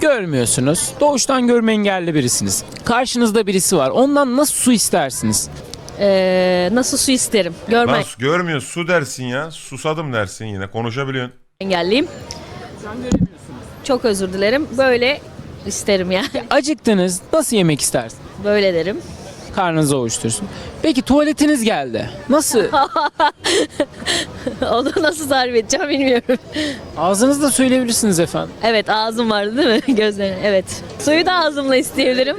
Görmüyorsunuz. Doğuştan görme engelli birisiniz. Karşınızda birisi var. Ondan nasıl su istersiniz? Ee, nasıl su isterim? Lan Görmek su- görmüyor su dersin ya. Susadım dersin yine konuşabiliyorsun. engelliyim. Çok özür dilerim. Böyle isterim yani. Acıktınız. Nasıl yemek istersiniz? Böyle derim. Karnınızı ovuştursun. Peki tuvaletiniz geldi. Nasıl? Onu nasıl tarif edeceğim bilmiyorum. Ağzınızda söyleyebilirsiniz efendim. Evet ağzım vardı değil mi? Gözlerim. Evet. Suyu da ağzımla isteyebilirim.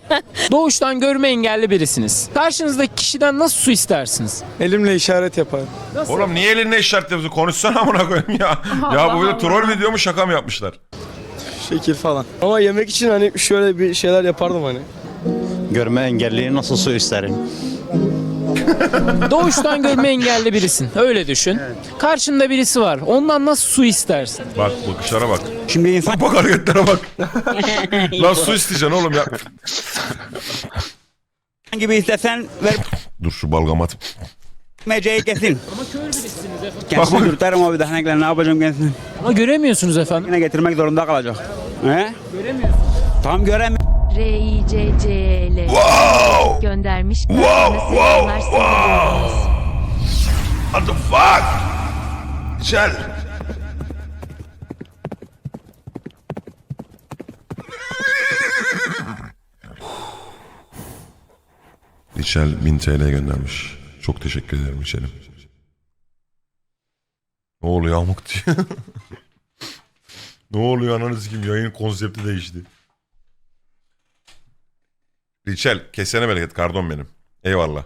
Doğuştan görme engelli birisiniz. Karşınızdaki kişiden nasıl su istersiniz? Elimle işaret yaparım. Oğlum niye elinle işaret yapıyorsun? Konuşsana amına koyayım ya. ya bu video troll video mu şaka mı yapmışlar? Şekil falan. Ama yemek için hani şöyle bir şeyler yapardım hani. Görme engelliye nasıl su isterim? Doğuştan görme engelli birisin. Öyle düşün. Karşında birisi var. Ondan nasıl su istersin? Bak bakışlara bak. Şimdi insan Bak bak hareketlere bak. Lan su isteyeceksin oğlum ya. gibi istesen Dur şu balgam at. vermeyeceği kesin. Ama kör birisiniz efendim. Kendisini dürterim o bir daha ne yapacağım kendisini. Ama göremiyorsunuz efendim. Yine getirmek zorunda kalacak. He? Göremiyorsun. Tam göremiyorum. R I C C E L göndermiş. Wow, wow, wow. What the fuck? Gel. İçel 1000 TL göndermiş. Çok teşekkür ederim İçel'im. Ne oluyor amık diyor. ne oluyor ananı sikeyim yayın konsepti değişti. Riçel kesene bereket kardon benim. Eyvallah.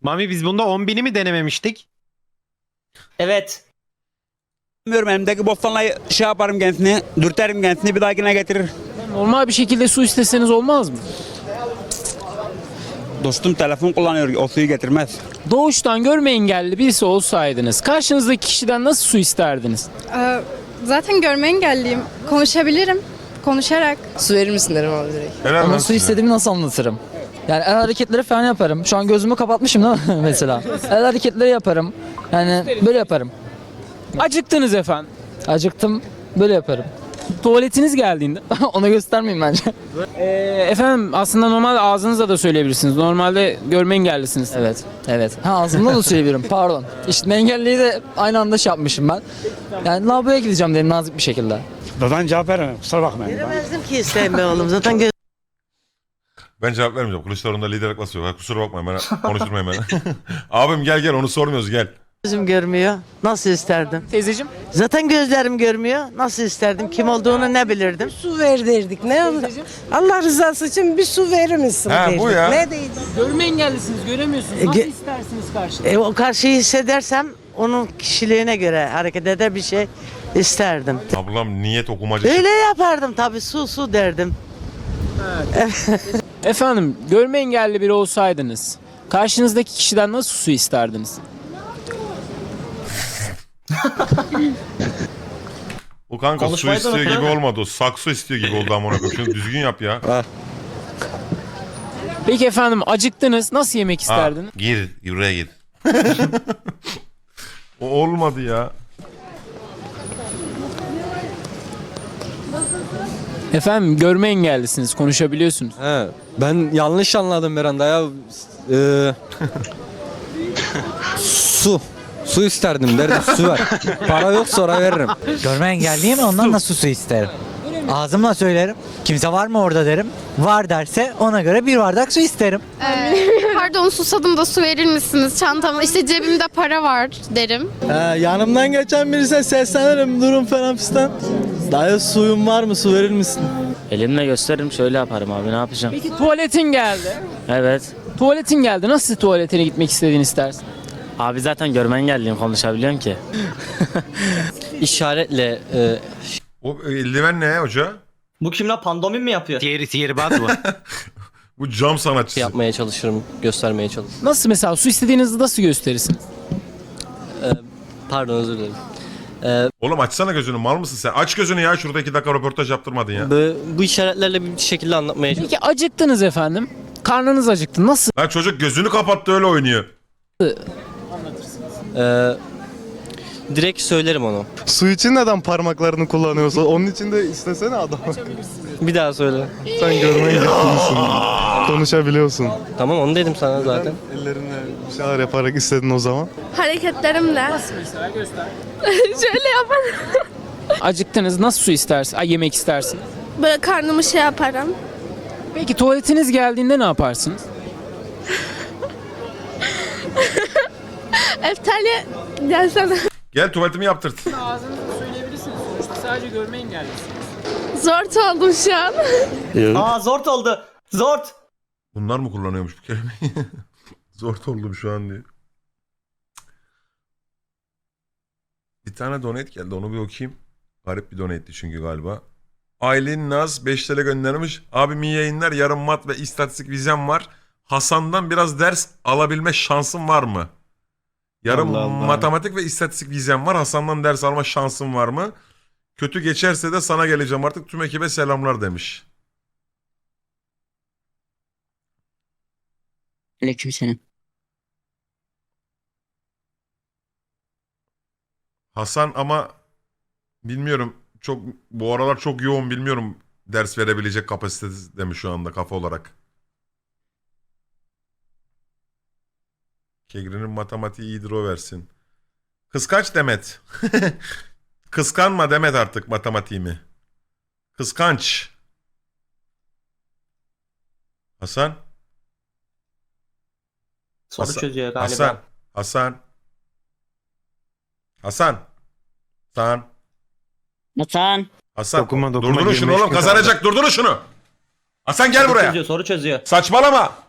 Mami biz bunda 10 bini mi denememiştik? Evet. Elimdeki bostanla şey yaparım kendisini. Dürterim kendisini bir dahakine getirir. Normal bir şekilde su isteseniz olmaz mı? Dostum telefon kullanıyor. O suyu getirmez. Doğuştan görme engelli birisi olsaydınız karşınızdaki kişiden nasıl su isterdiniz? Ee, Zaten görme engelliyim. Konuşabilirim. Konuşarak. Su verir misin derim abi direkt. Helal Ama lan su istediğimi nasıl anlatırım? Yani el hareketleri falan yaparım. Şu an gözümü kapatmışım değil mi mesela? El hareketleri yaparım. Yani böyle yaparım. Acıktınız efendim. Acıktım böyle yaparım. Tuvaletiniz geldiğinde. Onu göstermeyeyim bence. Ee, efendim aslında normal ağzınızla da söyleyebilirsiniz. Normalde görme engellisiniz. Evet, evet. Ha ağzımda da söyleyebilirim. Pardon. İşte engelliyi de aynı anda şey yapmışım ben. Yani lavaboya gideceğim dedim nazik bir şekilde. Dadan cevap veremem. Kusura bakmayın. Veremezdim ki isteyeyim be oğlum. Zaten göz Ben cevap vermeyeceğim. Kılıçdaroğlu'nda liderlik basıyor. Kusura bakmayın bana. Konuşturmayın beni. Abim gel gel onu sormuyoruz gel. Gözüm görmüyor. Nasıl isterdim? Teyzeciğim. Zaten gözlerim görmüyor. Nasıl isterdim? Kim olduğunu ne bilirdim? su ver derdik. Ne Allah rızası için bir su verir misin Ha, derdik. bu ya. Ne diyeceğim? Görme engellisiniz göremiyorsunuz. E, Nasıl ge- istersiniz karşıda? E, o karşıyı hissedersem onun kişiliğine göre hareket eder bir şey isterdim. Ablam niyet okumacı. Öyle yapardım tabii. Su su derdim. Efendim görme engelli biri olsaydınız karşınızdaki kişiden nasıl su isterdiniz? O kanka su Konuşmayı da istiyor gibi olmadı. O saksı istiyor gibi oldu amına koyayım. Şunu düzgün yap ya. Peki efendim acıktınız nasıl yemek Ha, isterdiniz? gir, buraya gir. o olmadı ya. Efendim görme engellisiniz konuşabiliyorsunuz. He, ben yanlış anladım bir anda ya. Ee, su. Su isterdim derdim su ver. Para yok sonra veririm. Görme engelliyim ondan nasıl su isterim? Ağzımla söylerim. Kimse var mı orada derim. Var derse ona göre bir bardak su isterim. Pardon susadım da su verir misiniz? Çantamda işte cebimde para var derim. yanımdan geçen birisi seslenirim durum falan fistan. Dayı suyun var mı su verir misin? Elimle gösteririm şöyle yaparım abi ne yapacağım? Peki tuvaletin geldi. Evet. Tuvaletin geldi nasıl tuvaletine gitmek istediğini istersin? Abi zaten görme engelliyim konuşabiliyorum ki. İşaretle e, O eldiven ne hoca? Bu kimle pandomim mi yapıyor? Diğeri sihirbaz bu. Bu cam sanatçısı. yapmaya çalışırım, göstermeye çalışırım. Nasıl mesela su istediğinizde nasıl gösterirsiniz? Pardon özür dilerim. Oğlum açsana gözünü mal mısın sen? Aç gözünü ya şurada iki dakika röportaj yaptırmadın ya. Bu, bu işaretlerle bir şekilde anlatmaya Peki acıktınız efendim. Karnınız acıktı. Nasıl? Lan çocuk gözünü kapattı öyle oynuyor. Ee, direkt söylerim onu. Su için neden parmaklarını kullanıyorsa onun için de istesene adam. Bir daha söyle. Sen görme engellisin. Konuşabiliyorsun. Tamam onu dedim sana zaten. Ellerinle bir şeyler yaparak istedin o zaman. Hareketlerimle. Mesela göster. Şöyle yaparım. Acıktınız nasıl su istersin? Ay yemek istersin. Böyle karnımı şey yaparım. Peki tuvaletiniz geldiğinde ne yaparsınız? Eftali gelsene. Gel tuvaletimi yaptırt. Ağzınızla söyleyebilirsiniz sonuçta. Sadece görme engellisiniz. Zor oldum şu an. Aa zort oldu. Zort. Bunlar mı kullanıyormuş bu kelimeyi? Zor oldum şu an diye. Bir tane donate geldi onu bir okuyayım. Garip bir donate'ti çünkü galiba. Aylin Naz 5 TL göndermiş. Abim iyi yayınlar. Yarın mat ve istatistik vizem var. Hasan'dan biraz ders alabilme şansım var mı? Yarın Allah Allah. matematik ve istatistik vizem var. Hasan'dan ders alma şansım var mı? Kötü geçerse de sana geleceğim artık. Tüm ekibe selamlar demiş. Aleykümselam. Hasan ama bilmiyorum çok bu aralar çok yoğun bilmiyorum ders verebilecek kapasitede mi şu anda kafa olarak. Kegri'nin matematiği iyidir o versin. Kıskanç Demet. Kıskanma Demet artık matematiğimi. Kıskanç. Hasan. Soru Hasan- çözüyor galiba. Hasan. Hasan. Hasan. Hasan. Hasan. Hasan. Dokuma, dokuma, Durdurun şunu 25 oğlum kazanacak. Durdurun şunu. Hasan gel buraya. soru çözüyor. Saçmalama.